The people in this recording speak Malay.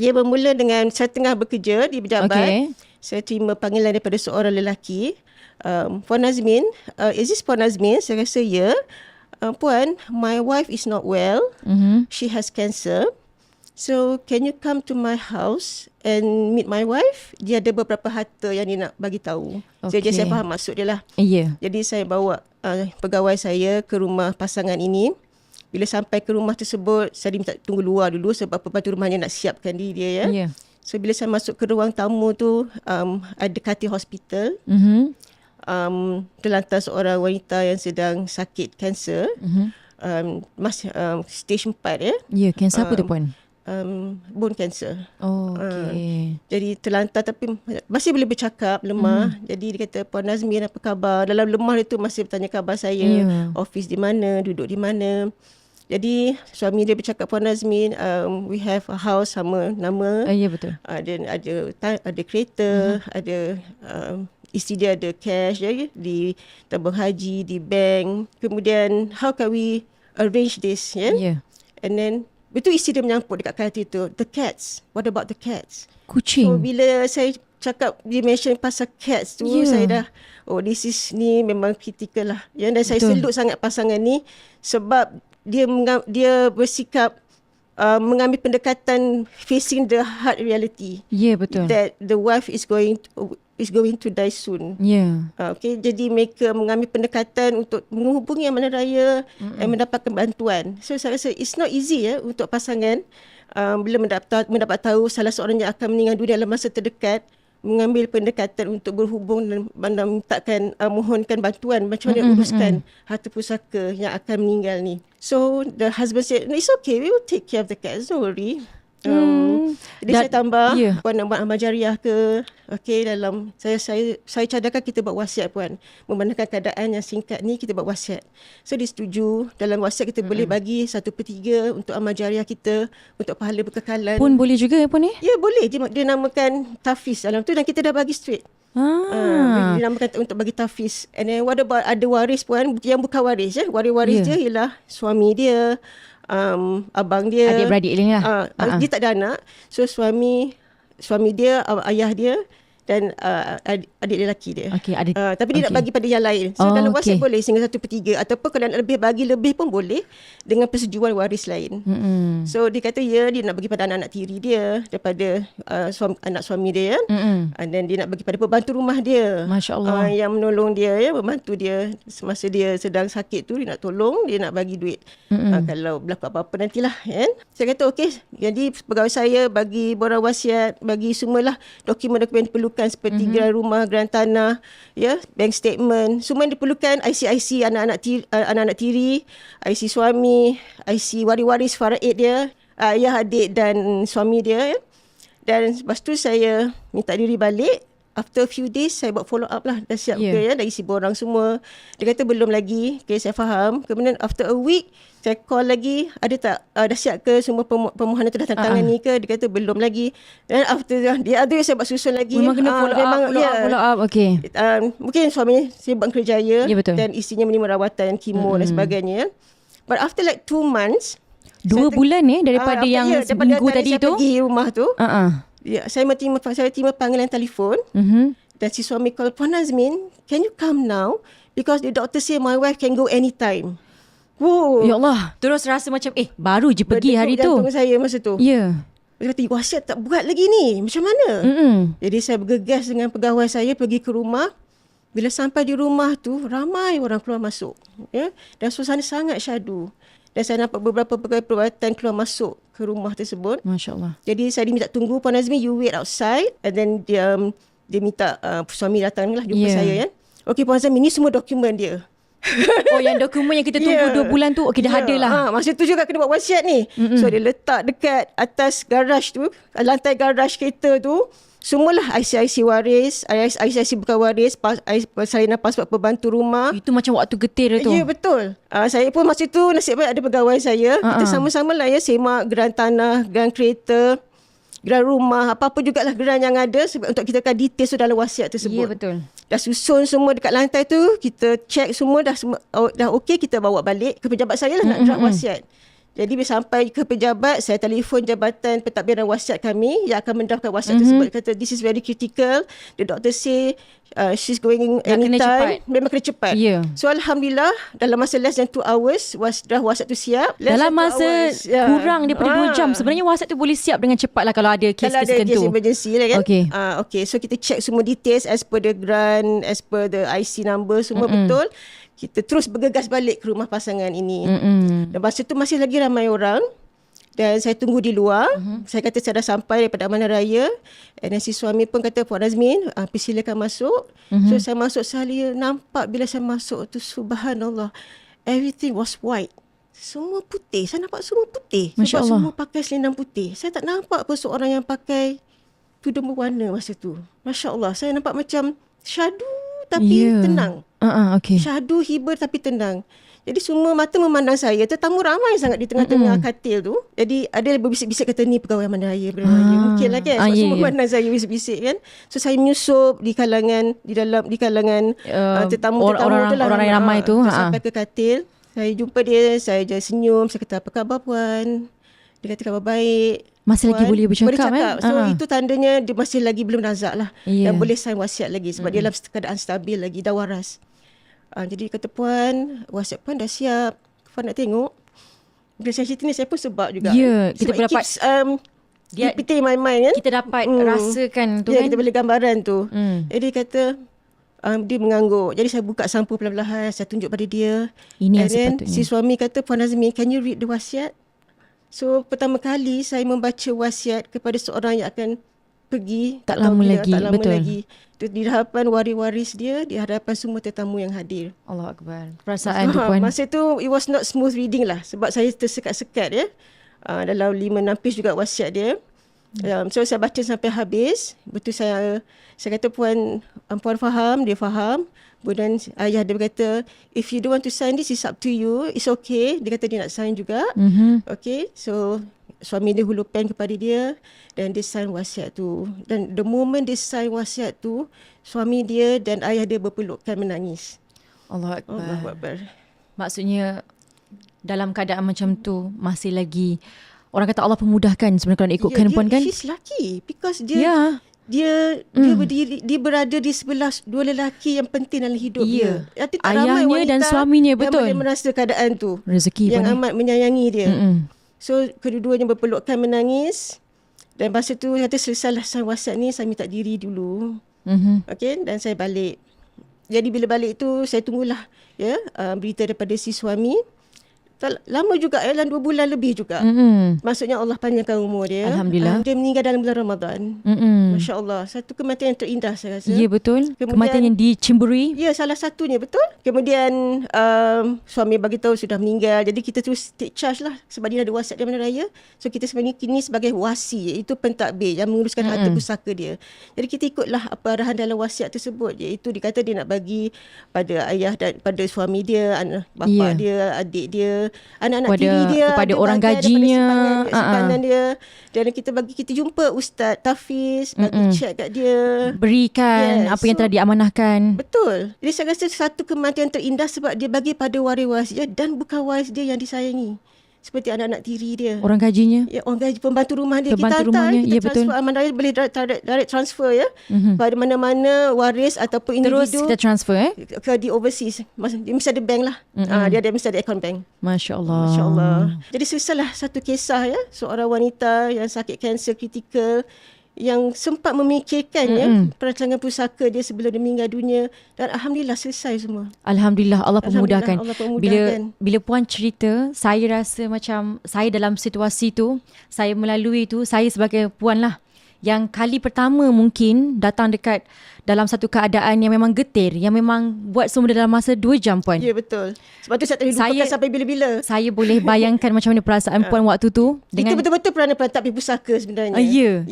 Ia bermula dengan saya tengah bekerja di pejabat. Okey. Saya terima panggilan daripada seorang lelaki. Um, Puan Nazmin, uh, is this Puan Nazmin? Saya rasa ya. Uh, Puan, my wife is not well. Mhm. She has cancer. So, can you come to my house and meet my wife? Dia ada beberapa harta yang dia nak bagi tahu. Okay. Jadi saya faham maksud dia lah. Ya. Jadi saya bawa uh, pegawai saya ke rumah pasangan ini. Bila sampai ke rumah tersebut, saya diminta tunggu luar dulu sebab pembantu rumahnya nak siapkan diri dia ya. Ya. So bila saya masuk ke ruang tamu tu, um, ada kati hospital. Mhm. Um, terlantar seorang wanita yang sedang sakit kanser. Mhm. Um, masih um, stage 4 ya. Ya, kanser apa tu Um, puan? Um, bone cancer. Oh, Ah. okey. Jadi terlantar tapi masih boleh bercakap, lemah. Mm. Jadi dia kata, Puan Nazmin apa khabar? Dalam lemah dia tu masih bertanya khabar saya. Ya. Office di mana, duduk di mana. Jadi suami dia bercakap, Puan Nazmin, um, we have a house sama nama. Ah, ya betul. Ada ada ta- ada kereta, uh-huh. ada um, isteri dia ada cash ya, di tabung haji, di bank. Kemudian how can we arrange this ya? Ya. And then Betul isteri dia menyampuk dekat kata itu. The cats. What about the cats? So Kucing. bila saya cakap dia mention pasal cats tu Yeah. yeah. saya dah oh this is ni memang kritikal lah. Ya dan saya Betul. selut sangat pasangan ni sebab dia menga- dia bersikap uh, mengambil pendekatan facing the hard reality Ya, betul. that the wife is going to, is going to die soon. Ya. Uh, okay, jadi mereka mengambil pendekatan untuk menghubungi Amanah Raya mm dan mendapatkan bantuan. So saya rasa it's not easy ya untuk pasangan um, bila mendapat mendapat tahu salah seorang yang akan meninggal dunia dalam masa terdekat mengambil pendekatan untuk berhubung dan, dan mintakan uh, mohonkan bantuan macam mana Mm-mm, uruskan harta pusaka yang akan meninggal ni. So the husband said, no, it's okay, we will take care of the cats, don't worry. Um, jadi saya tambah ya. puan nak buat amal jariah ke okey dalam saya saya saya cadangkan kita buat wasiat puan memandangkan keadaan yang singkat ni kita buat wasiat so dia setuju dalam wasiat kita mm-hmm. boleh bagi satu per tiga untuk amal jariah kita untuk pahala berkekalan Pun boleh juga ya puan ni? ya boleh dia, dia namakan tafiz dalam tu dan kita dah bagi straight Ah. Dia namakan untuk bagi tafiz. And then what about ada waris puan yang bukan waris ya. Waris-waris Ya. dia ialah suami dia, um, abang dia. Adik-beradik dia lah. Ah, Ah, ah. Dia tak ada anak. So suami suami dia, uh, ayah dia dan uh, adik, adik lelaki dia. Okey, ada- Uh, tapi dia nak okey. bagi pada yang lain. So Oh, dalam wasiat okey. boleh sehingga satu per tiga. Ataupun kalau nak lebih bagi lebih pun boleh dengan persetujuan waris lain. Mm-mm. So dia kata ya dia nak bagi pada anak-anak tiri dia daripada uh, suami, anak suami dia kan. Mm-mm. And then dia nak bagi pada pembantu rumah dia. Masya Allah. Uh, yang menolong dia ya, membantu dia semasa dia sedang sakit tu dia nak tolong, dia nak bagi duit. Uh, kalau berlaku apa-apa nantilah kan. Saya kata okey, jadi pegawai saya bagi borang wasiat, bagi semualah dokumen-dokumen diperlukan seperti mm-hmm. geran rumah, geran tanah, ya, bank statement, semua yang diperlukan IC-IC anak-anak tiri, uh, anak-anak tiri, IC suami, IC waris-waris faraid dia, uh, ayah adik dan suami dia ya. Dan lepas tu saya minta diri balik. After a few days, saya buat follow up lah. Dah siap Yeah. yeah. ke ya, dah isi borang semua. Dia kata belum lagi. Okay, saya faham. Kemudian after a week, saya call lagi. Ada tak, uh, dah siap ke semua permohonan tu dah tanda tangan ni ke? Dia kata belum lagi. Dan after dia ada saya buat susun lagi. Memang kena Ah, follow up, memang, follow up, follow up. Okey. Um, mungkin suami sibuk kerjaya Ya, betul. dan isinya menerima rawatan, kemo dan sebagainya. But after like two months, Dua saya bulan eh Ah, daripada yang ya, daripada seminggu dari tadi saya tu? pergi rumah tu. Ah ah. Ya, saya terima saya terima panggilan telefon Mhm. dan si suami call Puan Nazmin, can you come now? Because the doctor say my wife can go anytime. Wow. Ya Allah, terus rasa macam eh baru je pergi Berdegup hari tu. jantung saya masa tu. Ya. Dia kata, wasiat tak buat lagi ni. Macam mana? Mm-mm. Jadi saya bergegas dengan pegawai saya pergi ke rumah. Bila sampai di rumah tu, ramai orang keluar masuk. Ya? Dan suasana sangat syadu. Dan saya nampak beberapa pegawai perubatan keluar masuk ke rumah tersebut. Masya Allah. Jadi saya diminta tunggu Puan Nazmi you wait outside and then dia um, dia minta uh, suami datang lah jumpa Yeah. yeah. saya kan. Okey Puan Nazmi ni semua dokumen dia. Oh yang dokumen yang kita tunggu Yeah. dua bulan tu okey dah Ya. ada lah. Ha, masa tu juga kena buat wasiat ni. Mm-hmm. So dia letak dekat atas garaj tu, lantai garaj kereta tu, semualah IC-IC waris, IC-IC bukan waris, pas, salinan pasport pembantu rumah. Itu macam waktu getir tu. Ya betul. Uh, saya pun masa tu nasib baik ada pegawai saya. Uh-uh. Kita Uh-uh. sama-sama lah ya semak geran tanah, geran kereta, geran rumah, apa-apa jugalah geran yang ada sebab untuk kita kan detail tu dalam wasiat Ya tersebut. betul. Dah susun semua dekat lantai tu, kita check semua dah semua oh, dah okey kita bawa balik ke pejabat saya lah nak draft wasiat. Jadi bila sampai ke pejabat, saya telefon jabatan pentadbiran wasiat kami yang akan mendaftar wasiat mm-hmm. tersebut. Kata this is very critical. The doctor say uh, she's going Dah kena cepat. anytime. Memang kena cepat. Ya. So Alhamdulillah dalam masa less than 2 hours was, dah wasiat tu siap. Less Dalam masa hours, ya. kurang daripada Ah. 2 jam sebenarnya WhatsApp tu boleh siap dengan cepat lah kalau ada kes kalau ada tertentu. case emergency lah kan. Okey. Ah, okay. So kita check semua details as per the grant, as per the IC number semua mm betul. Kita terus bergegas balik ke rumah pasangan ini. Mm-mm. Dan masa tu masih lagi ramai orang. Dan saya tunggu di luar. Uh-huh. Saya kata saya dah sampai daripada Amanah Raya. And then si suami pun kata, Puan Nazmin, uh, persilakan masuk. Uh-huh. So saya masuk, saya nampak bila saya masuk tu, subhanallah. Everything was white. Semua putih. Saya nampak semua putih. Masya Sebab Allah. semua pakai selendang putih. Saya tak nampak pun seorang yang pakai tudung berwarna masa tu. Masya Allah. Saya nampak macam syadu tapi Ya. tenang. Uh-uh, okay. Syahdu hibur tapi tenang. Jadi semua mata memandang saya. Tetamu ramai sangat di tengah-tengah mm-hmm. katil tu. Jadi ada yang berbisik-bisik kata ni pegawai mana raya. Pegawai raya. Ah. Mungkin lah kan. Ah, Sebab ya, semua ya. memandang saya bisik-bisik kan. So saya menyusup di kalangan di dalam di kalangan Uh, uh, tetamu-tetamu orang- tu lah. orang yang ramai Ah, tu, ha. Sampai ke katil. Saya jumpa dia. Saya je senyum. Saya kata apa khabar puan. Dia kata khabar baik. Masih lagi boleh bercakap, boleh cakap. eh? So Ah. itu tandanya dia masih lagi belum nazak lah. Ya. Dan boleh sign wasiat lagi sebab dia dalam keadaan stabil lagi dah waras. Uh, jadi kata puan, wasiat puan dah siap. Puan nak tengok. Bila saya cerita ni saya pun sebab juga. Ya, kita Sebab it dapat- keeps, um, Dia- in my mind kan. Kita dapat Hmm. rasakan tu ya, kan. kita boleh gambaran tu. Hmm. Jadi dia kata um, dia mengangguk. Jadi saya buka sampul perlahan-lahan, saya tunjuk pada dia. Ini yang And then sepatutnya. si suami kata, Puan Azmi, can you read the wasiat? So pertama kali saya membaca wasiat kepada seorang yang akan pergi Tak lama dia, lagi, tak lama betul. lagi Di- hadapan waris-waris dia di hadapan semua tetamu yang hadir Allah Akbar. Perasaan tu Ha, puan. masa tu it was not smooth reading lah sebab saya tersekat-sekat ya uh, dalam 5 6 page juga wasiat dia um, so saya baca sampai habis betul saya saya kata puan um, puan faham dia faham Kemudian ayah dia berkata, if you don't want to sign this, it's up to you. It's okay. Dia kata dia nak sign juga. Mhm. Okay, so suami dia hulu pen kepada dia dan dia sign wasiat tu. Dan the moment dia sign wasiat tu, suami dia dan ayah dia berpelukan menangis. Allah Akbar. Allah Akbar. Maksudnya dalam keadaan macam tu masih lagi orang kata Allah pemudahkan sebenarnya kalau nak ikutkan dia, puan kan. She's lucky because dia Ya. dia dia berdiri dia berada di sebelah dua lelaki yang penting dalam hidup Ya. dia. Arti tak ramai Ayahnya wanita dan suaminya, betul. Yang merasa keadaan tu. Rezeki yang eh. amat menyayangi dia. Mm-mm. So kedua-duanya berpelukan menangis dan masa tu kata selesailah saya wasiat ni saya minta diri dulu. Mhm. Okey dan saya balik. Jadi bila balik tu saya tunggulah ya uh, berita daripada si suami. Lama juga ya dalam dua bulan lebih juga. Mhm. Maksudnya Allah panjangkan umur dia. Alhamdulillah. Uh, dia meninggal dalam bulan Ramadan. Mhm. Masya Allah. Satu kematian yang terindah saya rasa. Ya betul. Kemudian- Kematian yang dicemburi. Ya, salah satunya betul. Kemudian um, suami bagi tahu sudah meninggal. Jadi kita terus take charge lah sebab dia ada wasiat dia mana raya. So kita sebenarnya kini sebagai wasi iaitu pentadbir yang menguruskan harta Mm-mm. pusaka dia. Jadi kita ikutlah apa arahan dalam wasiat tersebut iaitu dikata dia nak bagi pada ayah dan pada suami dia, anak bapa Ya. dia, adik dia, anak-anak Kepada- tiri dia, kepada dia orang gajinya. daripada Ah, simpanan, simpanan dia. Dan kita bagi kita jumpa ustaz Tafiz bagi Mm-mm. cek kat dia. Berikan Yes, apa yang so- telah diamanahkan. Betul. Jadi saya rasa satu kematian terindah sebab dia bagi pada waris-waris dia dan bukan waris dia yang disayangi. Seperti anak-anak tiri dia. Orang gajinya. Ya, orang gaji pembantu rumah dia. Pembantu kita hantar, rumahnya, kita ya, betul. transfer aman raya boleh direct, direct, direct transfer ya. Mhm. Pada mana-mana waris ataupun Terus individu kita transfer eh. ke di overseas. Mas, dia mesti ada bank lah. Ah, dia ada mesti ada account bank. Masya Allah. Masya Allah. Jadi selesailah satu kisah ya. Seorang wanita yang sakit kanser kritikal yang sempat memikirkannya Mm-mm. perancangan pusaka dia sebelum dia meninggal dunia dan alhamdulillah selesai semua. Alhamdulillah Allah Alhamdulillah, pemudahkan. Allah Bila pemudahkan. bila puan cerita, saya rasa macam saya dalam situasi tu, saya melalui tu, saya sebagai puan lah yang kali pertama mungkin datang dekat dalam satu keadaan yang memang getir, yang memang buat semua dalam masa 2 jam puan. Ya betul. Sebab tu saya tak boleh Saya- sampai bila-bila. Saya boleh bayangkan macam mana perasaan puan waktu tu Itu dengan betul-betul peranan perantap pusaka sebenarnya. Ah, ya.